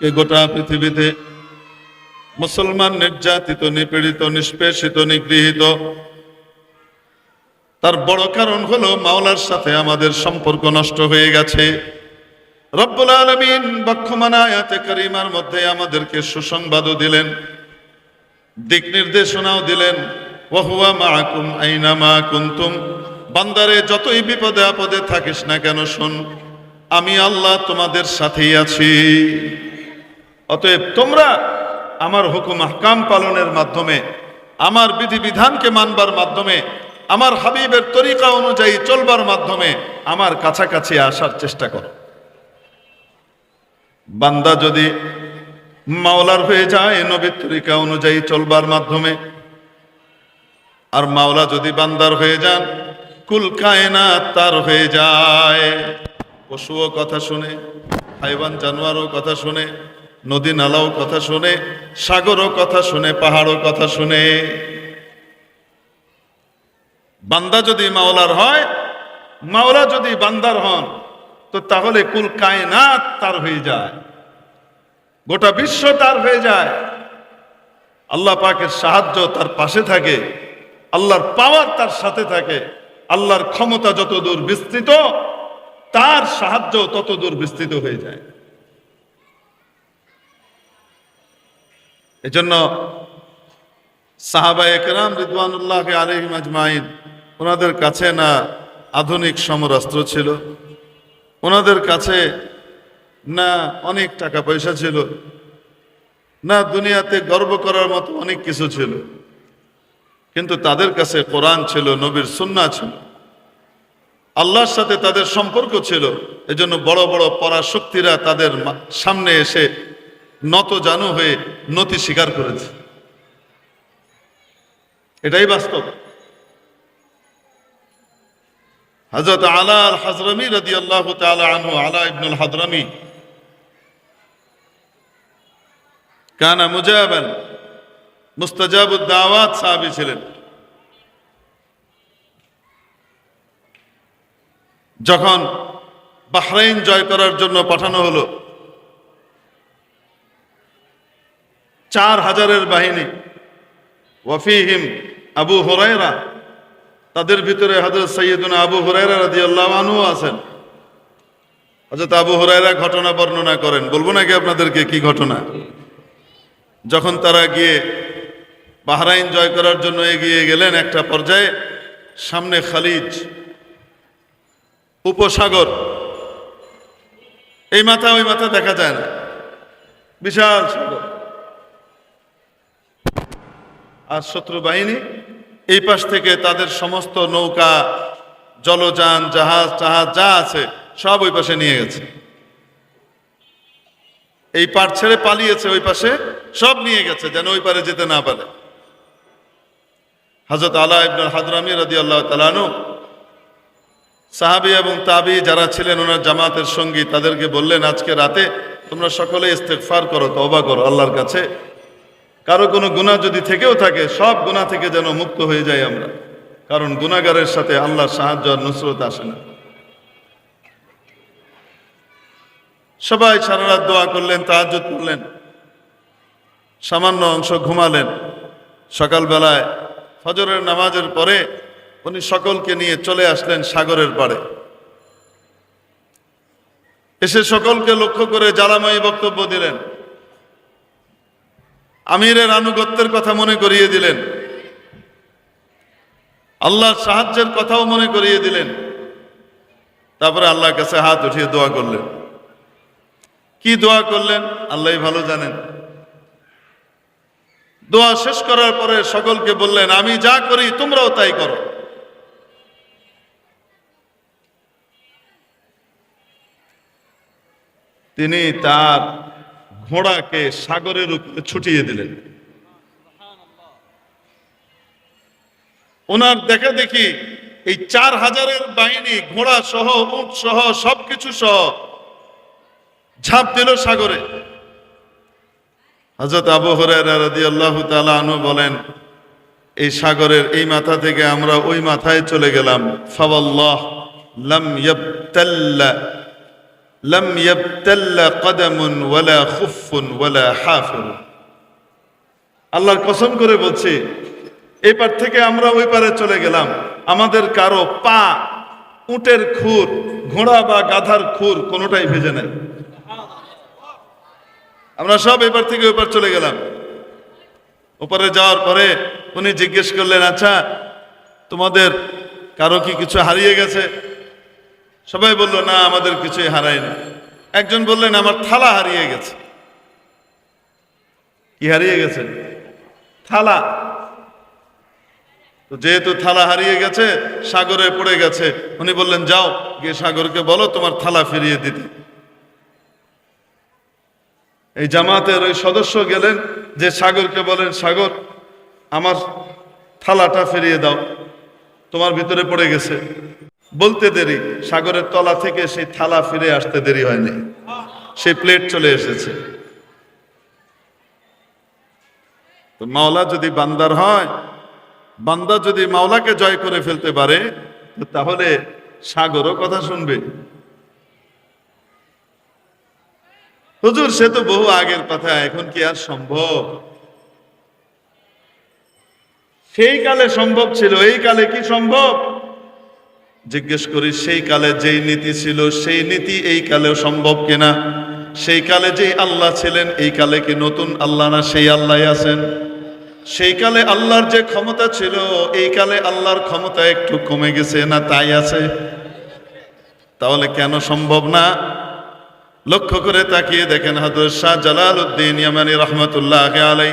কে গোটা পৃথিবীতে মুসলমান, নির্যাতিত, নিপীড়িত, নিষ্পেষিত, নিগৃহীত? তার বড় কারণ হলো মাওলার সাথে আমাদের সম্পর্ক নষ্ট হয়ে গেছে। রব্বুল আলমিন বক্ষমান আয়াতে করিমার মধ্যে আমাদেরকে সুসংবাদও দিলেন, দিক নির্দেশনাও দিলেন। ওহুয়া মাকুম আইনা মা কুন্তুম। বান্দারে, যতই বিপদে আপদে থাকিস না কেন শোন, আমি আল্লাহ তোমাদের সাথেই আছি। অতএব তোমরা আমার হুকুম আহকাম পালনের মাধ্যমে, আমার বিধিবিধানকে মানবার মাধ্যমে, আমার হাবিবের তরিকা অনুযায়ী চলবার মাধ্যমে আমার কাছাকাছি আসার চেষ্টা করো। বান্দা যদি মাওলার হয়ে যায় নবীর তরিকা অনুযায়ী চলবার মাধ্যমে, আর মাওলা যদি বান্দার হয়ে যান, কুল কায়না তার হয়ে যায়। পশুও কথা শুনে হাইবান জানোয়ারও কথা শুনে নদী নালাও কথা শুনে, সাগরও কথা শুনে, পাহাড়ও কথা শুনে। বান্দা যদি মাওলার হয়, মাওলা যদি বান্দার হন, তো তাহলে কুল কায়নাত তার হয়ে যায়। গোটা বিশ্ব তার হয়ে যায়। আল্লাহ পাকের সাহায্য তার পাশে থাকে, আল্লাহর পাওয়ার তার সাথে থাকে, আল্লাহর ক্ষমতা যত দূর বিস্তৃত, তার সাহায্য তত দূর বিস্তৃত হয়ে যায়। এজন্য সাহাবা একরাম রিদওয়ানুল্লাহ আলহিম আজমাইন, ওনাদের কাছে না আধুনিক সমরাস্ত্র ছিল? ওনাদের কাছে না অনেক টাকা পয়সা ছিল? না দুনিয়াতে গর্ব করার মতো অনেক কিছু ছিল? কিন্তু তাদের কাছে কোরআন ছিল, নবীর সুন্না ছিল। আল্লাহর সাথে তাদের সম্পর্ক ছিল। এজন্য বড় বড় পরাশক্তিরা তাদের সামনে এসে নত জানু হয়ে নতি স্বীকার করেছে। এটাই বাস্তব। হজরত আলা আল হাজরমি রদি আল্লাহ আনহু, আলা ইবনুল হাজরমি, কানা মুজাবান, মুস্তাজাবুদ দাওয়াত সাহাবী ছিলেন। যখন বাহরাইন জয় করার জন্য পাঠানো হলো চার হাজারের বাহিনী। ওয়াফিহিম আবু হরাইরা তাদের ভিতরে হজরত সৈয়দুনা আবু হুরায়রা রাদিয়াল্লাহু আনহু আছেন। হজরত আবু হুরায়রা ঘটনা বর্ণনা করেন। বলব নাকি আপনাদেরকে কি ঘটনা? যখন তারা গিয়ে বাহরাইন জয় করার জন্য এগিয়ে গেলেন একটা পর্যায়ে, সামনে খালিজ, উপসাগর, এই মাথা ওই মাথা দেখা যায় না। বিশাল সাগর। আর শত্রু বাহিনী এই পাশ থেকে তাদের সমস্ত নৌকা, জলযান, জাহাজ জাহাজ যা আছে সব ওই পাশে নিয়ে গেছে। এই পার ছেড়ে পালিয়েছে ওই পাশে, সব নিয়ে গেছে যেন ওই পারে যেতে না পারে। হজরত আলা ইবনুল হাদরামি রাদি আল্লাহ তালানু সাহাবি এবং তাবি যারা ছিলেন ওনার জামাতের সঙ্গী, তাদেরকে বললেন, আজকে রাতে তোমরা সকলে ইস্তেকফার করো, তওবা করো আল্লাহর কাছে। কারও কোনো গুণা যদি থেকেও থাকে, সব গুণা থেকে যেন মুক্ত হয়ে যাই আমরা। কারণ গুণাগারের সাথে আল্লাহর সাহায্য আর নুসরত আসে না। সবাই সারা রাত দোয়া করলেন, তাহাজ্জুদ করলেন, সামান্য অংশ ঘুমালেন। সকালবেলায় ফজরের নামাজের পরে উনি সকলকে নিয়ে চলে আসলেন সাগরের পাড়ে। এসে সকলকে লক্ষ্য করে জ্বালাময়ী বক্তব্য দিলেন। আমিরের আনুগত্যের কথা মনে করিয়ে দিলেন। আল্লাহর সাহায্যের কথাও মনে করিয়ে দিলেন। তারপরে আল্লাহর কাছে হাত উঠিয়ে দোয়া করলেন। কি দোয়া করলেন? আল্লাহ ভালো জানেন। দোয়া শেষ করার পরে সকলকে বললেন, আমি যা করি তোমরাও তাই করো। তিনি তার ঘোড়াকে সাগরের উপরে ছুটিয়ে দিলেন। ওনার দেখা দেখি এই চার হাজারের বাহিনী, ঘোড়া সহ, উট সহ, সবকিছু সহ ঝাঁপ দিল সাগরে। হজরত আবু হরাদি আল্লাহ আনু বলেন, এই সাগরের এই মাথা থেকে আমরা ওই মাথায় চলে গেলাম। ফাওয়াল্লাহ লাম لم يبتل قدم ولا خف ولا হাফুন আল্লাহর কসম করে বলছি, এপার থেকে আমরা ওই পারে চলে গেলাম। আমাদের কারও পা, উটের খুর, ঘোড়া বা গাধার খুর কোনোটাই ভেজে নেই। আমরা সব এপার থেকে ওপার চলে গেলাম। ওপারে যাওয়ার পরে উনি জিজ্ঞেস করলেন আচ্ছা তোমাদের কারও কি কিছু হারিয়ে গেছে? সবাই বলল, না, আমাদের কিছুই হারায়নি একজন বললেন, আমার থালা হারিয়ে গেছে। কি হারিয়ে গেছে? থালা। তো যেহেতু থালা হারিয়ে গেছে, সাগরে পড়ে গেছে, উনি বললেন, যাও, গিয়ে সাগরকে বলো, তোমার থালা ফিরিয়ে দিতে। এই জামাতের ওই সদস্য গেলেন, যে সাগরকে বলেন, সাগর, আমার থালাটা ফিরিয়ে দাও, তোমার ভিতরে পড়ে গেছে। বলতে দেরি, সাগরের তলা থেকে সেই থালা ফিরে আসতে দেরি হয়নি। সেই প্লেট চলে এসেছে। তো মাওলা যদি বান্দার হয়, বান্দা যদি মাওলাকে জয় করে ফেলতে পারে তাহলে সাগরও কথা শুনবে। হুজুর, সে তো বহু আগের কথা, এখন কি আর সম্ভব? সেই কালে সম্ভব ছিল, এই কালে কি সম্ভব? জিজ্ঞেস করি, সেই কালে যেই নীতি ছিল, সেই নীতি এই কালেও সম্ভব কিনা? সেই কালে যেই আল্লাহ ছিলেন, এই কালে কি নতুন আল্লাহ না সেই আল্লাহ আছেন? সেই কালে আল্লাহর যে ক্ষমতা ছিল, এই কালে আল্লাহর ক্ষমতা একটু কমে গেছে না তাই আছে? তাহলে কেন সম্ভব না? লক্ষ্য করে তাকিয়ে দেখেন হাজর শাহ জালাল উদ্দিন ইয়ামানি রহমতুল্লাহ আলাই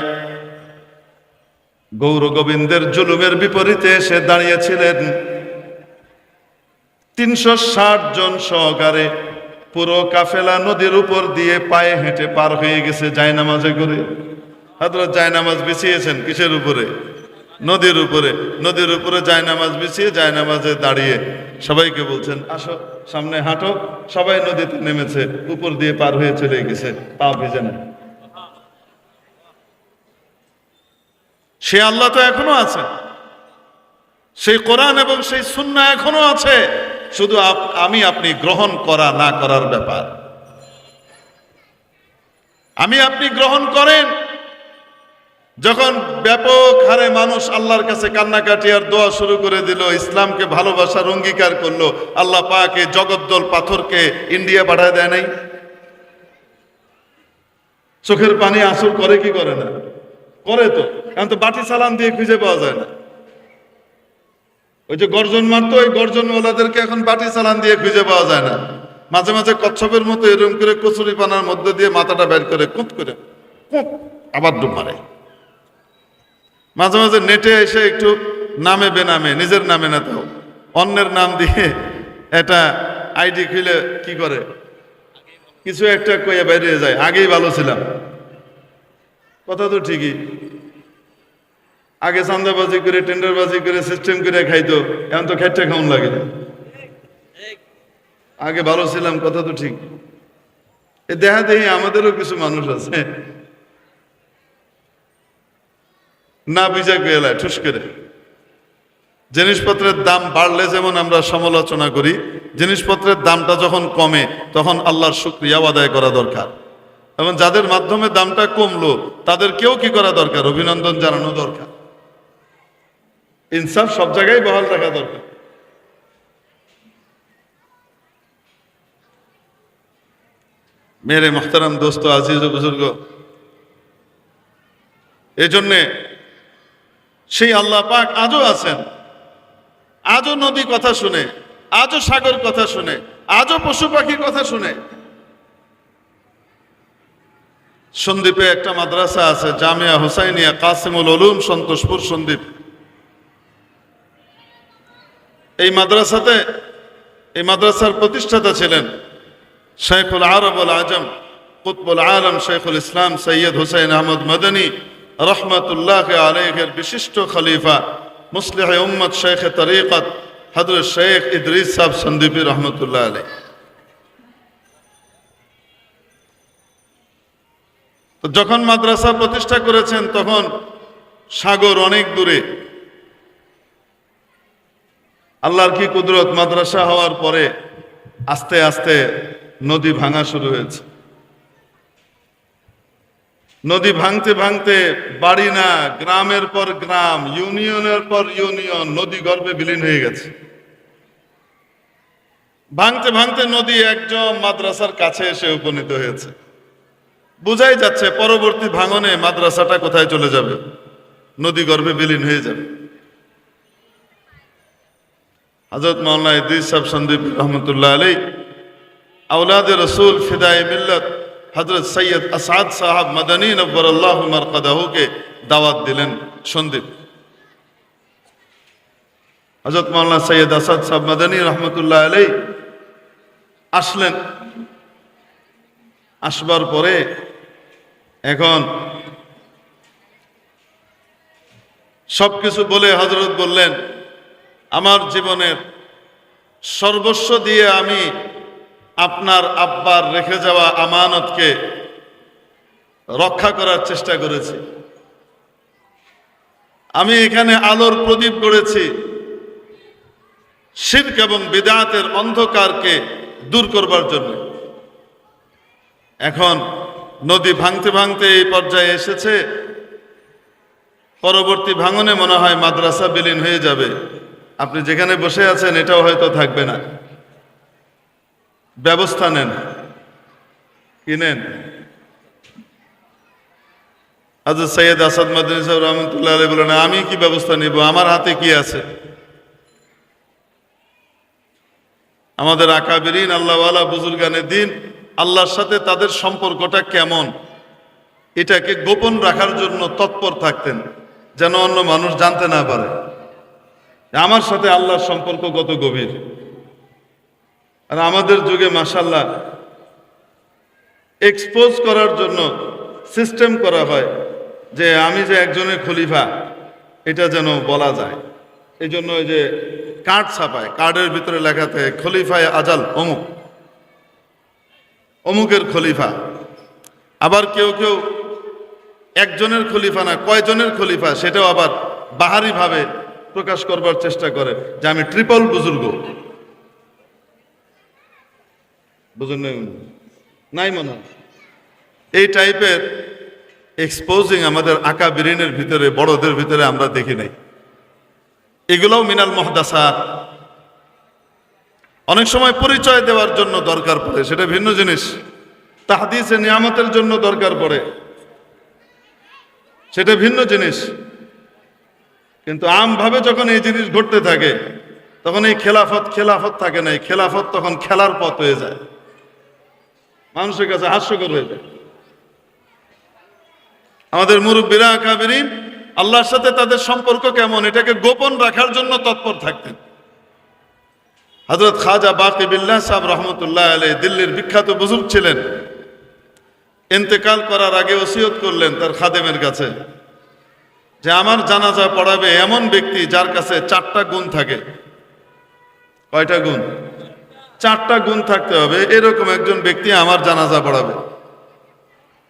গৌর গোবিন্দের জুলুমের বিপরীতে এসে দাঁড়িয়েছিলেন। তিনশো ষাট জন সহকারে পুরো কাফেলা নদীর উপর দিয়ে পায়ে হেঁটে পার হয়ে গেছে জায়নামাজে করে। হাজরত জায়নামাজ বিছিয়েছেন কিসের উপরে? নদীর উপরে। নদীর উপরে জায়নামাজ বিছিয়ে জায়নামাজে দাঁড়িয়ে সবাইকে বলছেন, আসো, সামনে হাঁটো। সবাই নদীতে নেমেছে, উপর দিয়ে পার হয়ে চলে গেছে, পা ভেজে না সে আল্লাহ তো এখনও আছে। সেই কোরআন এবং সেই সুন্না এখনও আছে। শুধু আমি আপনি গ্রহণ করা না করার ব্যাপার। আমি আপনি গ্রহণ করেন। যখন ব্যাপক হারে মানুষ আল্লাহর কাছে কান্নাকাটি আর দোয়া শুরু করে দিল, ইসলামকে ভালোবাসার অঙ্গীকার করল, আল্লাহ পাকে জগদ্দল পাথরকে ইন্ডিয়া পাঠায় দেয় নাই। চোখের পানি আসর করে কি করে না? করে তো কারণ তো বাটি সালাম দিয়ে খুঁজে পাওয়া যায় না। ওই যে গর্জন মারতো ওই গর্জনওয়ালাদেরকে এখন বাটি চালান দিয়ে খুঁজে পাওয়া যায় না। মাঝে মাঝে কচ্ছপের মতো এরম করে কচুরি পানার মধ্যে দিয়ে মাথাটা বের করে কুঁত করে কুঁত আবার ডুব মারে। মাঝে মাঝে নেটে এসে একটু নামে বেনামে নিজের নামে না তো অন্যের নাম দিয়ে এটা আইডি খুলে কি করে? কিছু একটা কইয়া বেরিয়ে যায় আগেই ভালো ছিলাম। কথা তো ঠিকই। আগে চান্দাবাজি করে, টেন্ডারবাজি করে সিস্টেম করে খাইতো, এখন তো খাইতে খাওয়ান লাগে। আগে ভালো ছিলাম, কথা তো ঠিক। এ দেখা দেখি আমাদেরও কিছু মানুষ আছে। না বুঝা গেলায় ঠুস করে। জিনিসপত্রের দাম বাড়লে যেমন আমরা সমালোচনা করি, জিনিসপত্রের দামটা যখন কমে, তখন আল্লাহর শুক্রিয়া আদায় করা দরকার। এবং যাদের মাধ্যমে দামটা কমলো, তাদের কেউ কি করা দরকার? অভিনন্দন জানানো দরকার। ইনসাফ সব জায়গায় বহাল রাখা দরকার। মেরে মোহতারাম দোস্ত, আজিজ ও বুজুর্গ এই জন্যে সেই আল্লাহ পাক আজও আছেন, আজও নদী কথা শুনে, আজও সাগর কথা শুনে, আজও পশু পাখির কথা শুনে। সন্দীপে একটা মাদ্রাসা আছে, জামিয়া হুসাইনিয়া কাসিমুল উলুম সন্তোষপুর সন্দীপ। এই মাদ্রাসাতে, এই মাদ্রাসার প্রতিষ্ঠাতা ছিলেন শেখুল আরব আল আজম, কুতবুল আলম শেখুল ইসলাম সৈয়দ হুসাইন আহমদ মদনী, রহমতুল্লাহ আলহের বিশিষ্ট খলিফা, মুসলিহ উম্মদ শেখ তরিকত, হজরত শেখ ইদরিস সাহ সন্দীপী রহমতুল্লাহ আলহ যখন মাদ্রাসা প্রতিষ্ঠা করেছেন, তখন সাগর অনেক দূরে আল্লাহর কি কুদরত? মাদ্রাসা হওয়ার পরে আস্তে আস্তে নদী ভাঙা শুরু হয়েছে। নদী ভাঙতে ভাঙতে বাড়ি না, গ্রামের পর গ্রাম, ইউনিয়নের পর ইউনিয়ন, নদী গর্ভে বিলীন হয়ে গেছে। ভাঙতে ভাঙতে নদী একজন মাদ্রাসার কাছে এসে উপনীত হয়েছে। বোঝাই যাচ্ছে পরবর্তী ভাঙনে মাদ্রাসাটা কোথায় চলে যাবে? নদী গর্ভে বিলীন হয়ে যাবে। হজরত মাওলানা ইদ্রিস সাহেব সন্দীপ রহমতুল্লাহ আলী আউলাদ রসুল ফিদায় মিল্লত হজরত সৈয়দ আসাদ সাহাব মদনী নব্বর আল্লাহ মরকদাহুকে দাওয়াত দিলেন সন্দীপ। হজরত মাওলানা সৈয়দ আসাদ সাহাব মদনী রহমতুল্লাহ আলী আসলেন। আসবার পরে এখন সবকিছু বলে হজরত বললেন আমার জীবনের সর্বস্ব দিয়ে আমি আপনার আব্বার রেখে যাওয়া আমানতকে রক্ষা করার চেষ্টা করেছি। আমি এখানে আলোর প্রদীপ গড়েছি। শির্ক এবং বিদাতের অন্ধকারকে দূর করবার জন্য। এখন নদী ভাঙতে ভাঙতে এই পর্যায়ে এসেছে। পরবর্তী ভাঙনে মনে হয় মাদ্রাসা বিলীন হয়ে যাবে। আপনি যেখানে বসে আছেন, এটাও হয়তো থাকবে না। ব্যবস্থা নেন। কিনেন নেন? সৈয়দ আসাদ মাদিনী সাহেব রহমতুল্লাহ আলী বলেন, আমি কি ব্যবস্থা নিব? আমার হাতে কি আছে? আমাদের আকাবিরিন, আল্লাহওয়ালা বুজুর্গানের দিন, আল্লাহর সাথে তাদের সম্পর্কটা কেমন? এটাকে গোপন রাখার জন্য তৎপর থাকতেন, যেন অন্য মানুষ জানতে না পারে। আমার সাথে আল্লাহর সম্পর্ক কত গভীর। আর আমাদের যুগে মাসাল্লাহ এক্সপোজ করার জন্য সিস্টেম করা হয় যে আমি যে একজনের খলিফা, এটা যেন বলা যায়। এই জন্য ওই যে কার্ড ছাপায় কার্ডের ভিতরে লেখা থাকে, খলিফায় আজাল, অমুক। অমুকের খলিফা। আবার কেউ কেউ একজনের খলিফা না, কয়জনের খলিফা, সেটাও আবার বাহারিভাবে প্রকাশ করবার চেষ্টা করে যে আমি ট্রিপল বুজুর্গ। বুঝুন নাই মনে। এই টাইপের এক্সপোজিং আমাদের আঁকা বিরিনের ভিতরে, বড়দের ভিতরে আমরা দেখি নাই। এগুলোও মিনাল মহদাসাত। অনেক সময় পরিচয় দেওয়ার জন্য দরকার পড়ে, সেটা ভিন্ন জিনিস। তাহাদিসে নিয়ামতের জন্য দরকার পড়ে। সেটা ভিন্ন জিনিস। কিন্তু আমভাবে যখন এই জিনিস ঘটতে থাকে, তখন এই খেলাফত খেলাফত থাকে না। এই খেলাফত তখন খেলার পথ হয়ে যায়। মানুষের কাছে হাস্যকর হয়ে যায়। আমাদের মুরব্বীরা কাবেরিন আল্লাহর সাথে তাদের সম্পর্ক কেমন? এটাকে গোপন রাখার জন্য তৎপর থাকতেন। হজরত খাজা বাকি বিল্লাহ সাহেব রহমতুল্লাহ আলী দিল্লির বিখ্যাত বুজুর্গ ছিলেন। ইন্তেকাল করার আগে ওসিয়ত করলেন তার খাদেমের কাছে। যে আমার জানাজা পড়াবে এমন ব্যক্তি যার কাছে চারটা গুণ থাকে। কয়টা গুণ? চারটা গুণ থাকতে হবে। এরকম একজন ব্যক্তি আমার জানাজা পড়াবে।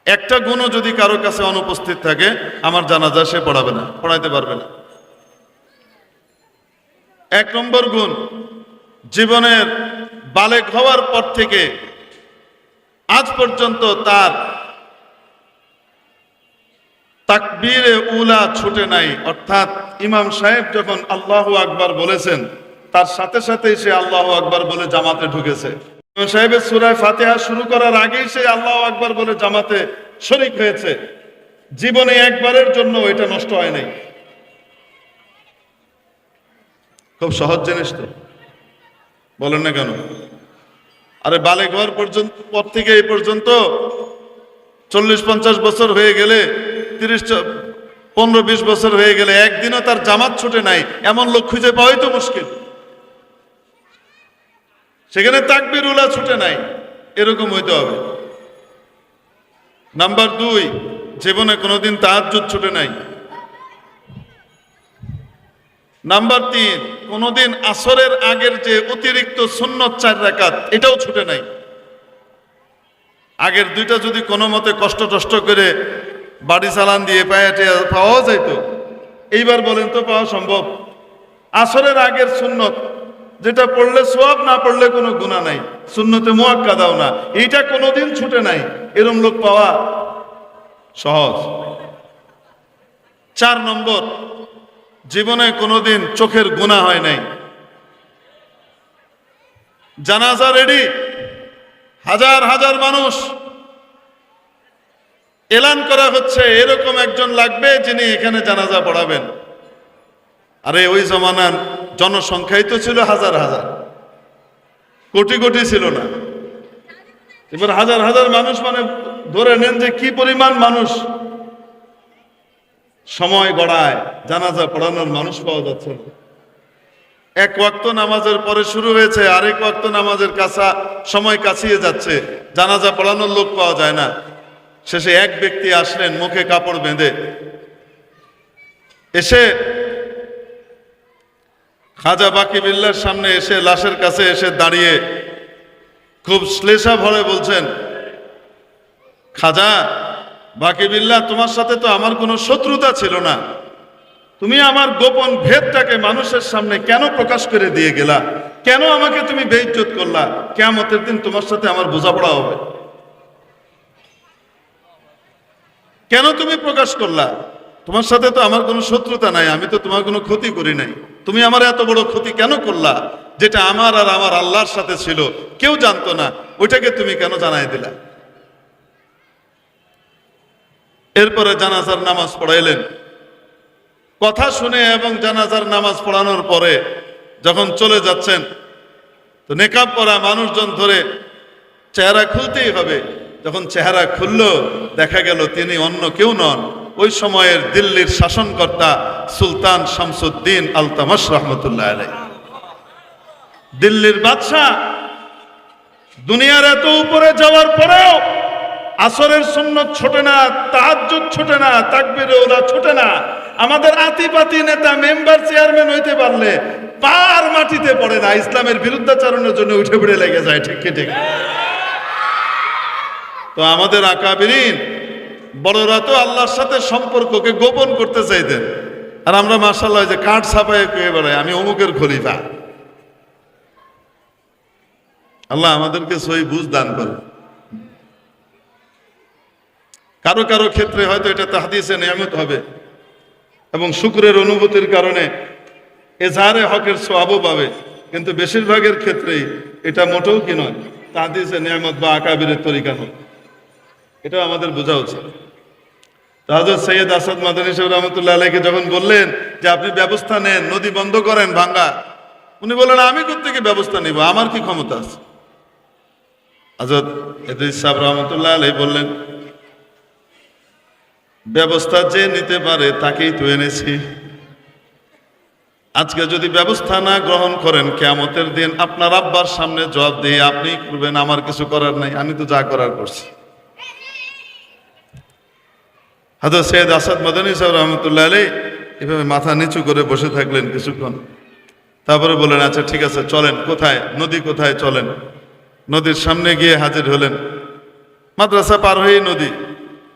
একটা গুণও যদি কারও কাছে অনুপস্থিত থাকে, আমার জানাজা সে পড়াবে না, পড়াইতে পারবে না। এক নম্বর গুণ, জীবনের বালেক হওয়ার পর থেকে আজ পর্যন্ত তার তাকবীরে উলা ছুটে নাই। অর্থাৎ ইমাম সাহেব যখন আল্লাহ আকবার বলেছেন, তার সাথে সাথেই সে আল্লাহ আকবার বলে জামাতে ঢুকেছে। ইমাম সাহেবের সুরায় ফাতেহা শুরু করার আগেই সে আল্লাহ আকবার বলে জামাতে শরিক হয়েছে। জীবনে একবারের জন্য এটা নষ্ট হয় নাই। খুব সহজ জিনিস তো। বলেন না কেন? আরে বালে ঘর পর্যন্ত, পর থেকে এই পর্যন্ত চল্লিশ পঞ্চাশ বছর হয়ে গেলে তিরিশ পনেরো বিশ বছর হয়ে গেলে একদিনও তার জামাত ছুটে নাই। এমন লোক খুঁজে পাওয়াই তো মুশকিল। সেখানে তাকবির উলা ছুটে নাই। এরকম হইতে হবে। নাম্বার দুই, জীবনে কোনোদিন তাহাজ্জুদ ছুটে নাই। নাম্বার তিন, কোনোদিন আসরের আগের যে অতিরিক্ত সুন্নত চার রাকাত, এটাও ছুটে নাই। আগের দুইটা যদি কোনো মতে কষ্ট টষ্ট করে বাড়ি চালান দিয়ে পায়ে পাওয়া যাইতো। এইবার বলেন তো পাওয়া সম্ভব? আসরের আগের সুন্নত, যেটা পড়লে সোয়াব, না পড়লে কোনো গুণা নাই। শূন্যতে মোয়াক্কা দাও না। এইটা কোনোদিন ছুটে নাই। এরম লোক পাওয়া সহজ। চার নম্বর, জীবনে কোনোদিন চোখের গুণা হয় নাই। জানাজা রেডি হাজার হাজার মানুষ এলান করা হচ্ছে, এরকম একজন লাগবে যিনি এখানে জানাজা পড়াবেন। আরে, ওই জমানার জনসংখ্যাই তো ছিল হাজার হাজার। কোটি কোটি ছিল না। এবার হাজার হাজার মানুষ মানে ধরে নেন যে কি পরিমাণ মানুষ। সময় গড়ায়, জানাজা পড়ানোর মানুষ পাওয়া যাচ্ছে এক ওয়াক্ত নামাজের পরে শুরু হয়েছে, আরেক ওয়াক্ত নামাজের কাছা সময় কাছিয়ে যাচ্ছে। জানাজা পড়ানোর লোক পাওয়া যায় না। শেষে এক ব্যক্তি আসলেন, মুখে কাপড় বেঁধে। এসে খাজা বাকি বিল্লার সামনে এসে লাশের কাছে এসে দাঁড়িয়ে খুব শ্লেষা ভরে বলছেন, খাজা বাকি বিল্লা, তোমার সাথে তো আমার কোনো শত্রুতা ছিল না। তুমি আমার গোপন ভেদটাকে মানুষের সামনে কেন প্রকাশ করে দিয়ে গেলা? কেন আমাকে তুমি বেইজ্জত করলা? কেমতের দিন তোমার সাথে আমার বোঝাপড়া হবে। কেন তুমি প্রকাশ করলা? তোমার সাথে তো আমার কোনো শত্রুতা নাই, আমি তো তোমার কোনো ক্ষতি করি নাই। তুমি আমার এত বড় ক্ষতি কেন করলা? যেটা আমার আর আমার আল্লাহর সাথে ছিল, কেউ জানতো না, ওইটাকে তুমি কেন জানাই দিলা? এরপরে জানাজার নামাজ পড়াইলেন। কথা শুনে এবং জানাজার নামাজ পড়ানোর পরে যখন চলে যাচ্ছেন, তো নেকাব পরা মানুষজন ধরে চেহারা খুলতেই হবে। যখন চেহারা খুলল, দেখা গেল তিনি অন্য কেউ নন। ওই সময়ের দিল্লির শাসনকর্তা সুলতান শামসুদ্দিন আলতামাস রহমতুল্লাহ আলাই দিল্লির বাদশাহ দুনিয়ার এত উপরে যাওয়ার পরেও আসরের সুন্নত ছোটে না, তাহাজ্জুদ ছোটে না, তাকবির ওরা ছোটে না। আমাদের আতিপাতি নেতা, মেম্বার, চেয়ারম্যান হইতে পারলে পার মাটিতে পড়ে না, ইসলামের বিরুদ্ধাচারণের জন্য উঠে পড়ে লেগে যায়, ঠিক ঠিক? তো আমাদের আকাবিরিন, বড়রা তো আল্লাহর সাথে সম্পর্ককে গোপন করতে চাইতেন। আর আমরা মার্শাল্লাহ যে কাঠ ছাপায় কে বেড়াই, আমি অমুকের খলিফা। আল্লাহ আমাদেরকে সই বুঝ দান করে কারও কারও ক্ষেত্রে হয়তো এটা তাহাদিসে নিয়মিত হবে এবং শুক্রের অনুভূতির কারণে এজাহারে হকের সোয়াবও পাবে, কিন্তু বেশিরভাগের ক্ষেত্রেই এটা মোটেও কি নয়, তাহাদিসে নিয়ামত বা আকাবিরের তরিকা নয় এটাও আমাদের বোঝা উচিত। তাহলে সৈয়দ আসাদ মাদানী সাহেব রহমতুল্লাহ আলাইকে যখন বললেন যে আপনি ব্যবস্থা নেন, নদী বন্ধ করেন, ভাঙ্গা, উনি বললেন, আমি থেকে ব্যবস্থা নিব? আমার কি ক্ষমতা আছে? আজাদ এদিস সাহেব রহমতুল্লাহ আলাই বললেন, ব্যবস্থা যে নিতে পারে তাকেই তো এনেছি। আজকে যদি ব্যবস্থা না গ্রহণ করেন, কেয়ামতের দিন আপনার আব্বার সামনে জবাব দিয়ে আপনি করবেন, আমার কিছু করার নাই, আমি তো যা করার করছি। হাজর সৈয়দ আসাদ মদনী সাহেব রহমতুল্লাহ আলী এভাবে মাথা নিচু করে বসে থাকলেন কিছুক্ষণ। তারপরে বললেন আচ্ছা ঠিক আছে, চলেন। কোথায়? নদী কোথায়? চলেন। নদীর সামনে গিয়ে হাজির হলেন। মাদ্রাসা পার হয়ে নদী,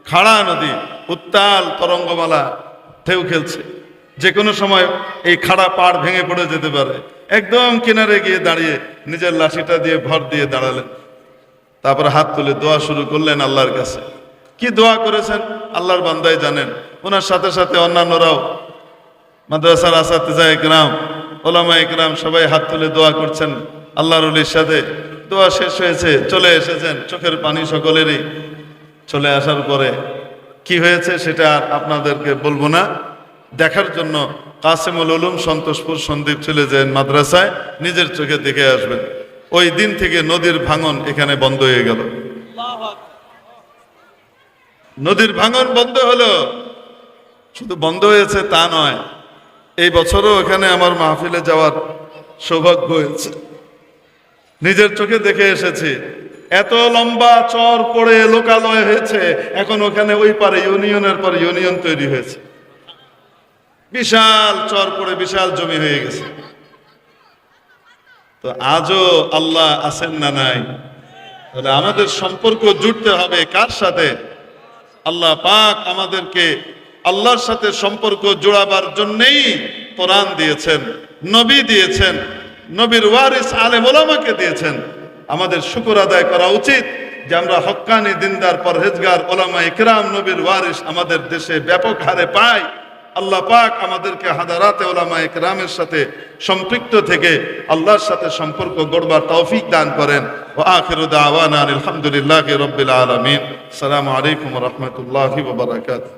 খাড়া নদী, উত্তাল তরঙ্গমালা, ঢেউ খেলছে। যে কোনো সময় এই খাড়া পাড় ভেঙে পড়ে যেতে পারে। একদম কিনারে গিয়ে দাঁড়িয়ে নিজের লাঠিটা দিয়ে ভর দিয়ে দাঁড়ালেন। তারপরে হাত তুলে দোয়া শুরু করলেন আল্লাহর কাছে। কি দোয়া করেছেন? আল্লাহর বান্দাই জানেন। ওনার সাথে সাথে অন্যান্যরাও, মাদ্রাসার আসাতিজা একরাম ওলামা একরাম সবাই হাত তুলে দোয়া করছেন। আল্লাহর সাথে দোয়া শেষ হয়েছে, চলে এসেছেন, চোখের পানি সকলেরই চলে আসার পরে। কি হয়েছে সেটা আর আপনাদেরকে বলব না। দেখার জন্য কাসেমুল উলুম সন্তোষপুর সন্দীপ চলে যান মাদ্রাসায়, নিজের চোখে দেখে আসবেন। ওই দিন থেকে নদীর ভাঙন এখানে বন্ধ হয়ে গেল। নদীর ভাঙন বন্ধ হলো। শুধু বন্ধ হয়েছে তা নয়, এই বছরও এখানে আমার মাহফিলে যাওয়ার সৌভাগ্য হয়েছে। নিজের চোখে দেখে এসেছি, এত লম্বা চর পড়ে লোকালয় হয়েছে, এখন ওখানে ওই পারে ইউনিয়নের পর ইউনিয়ন তৈরি হয়েছে। বিশাল চর পড়ে বিশাল জমি হয়ে গেছে। তো আজও আল্লাহ আছেন না নাই? তাহলে আমাদের সম্পর্ক জুড়তে হবে কার সাথে? আল্লাহ পাক আমাদেরকে আল্লাহর সাথে সম্পর্ক জোড়াবার জন্যেই কোরআন দিয়েছেন, নবী দিয়েছেন, নবীর ওয়ারিস আলে ওলামাকে দিয়েছেন। আমাদের শুকুর আদায় করা উচিত যে আমরা হক্কানি দিনদার, পরহেজগার ওলামা ইকরাম নবীর ওয়ারিস আমাদের দেশে ব্যাপক হারে পাই। আল্লাহ পাক আমাদেরকে হাদারাতে ওলামা একরামের সাথে সম্পৃক্ত থেকে আল্লাহর সাথে সম্পর্ক গড়বার তৌফিক দান করেন। ও আখির দাওয়ানা আলহামদুলিল্লাহ রবিল আলমিন। সালামু আলাইকুম রহমতুল্লাহ বারাকাতুহু।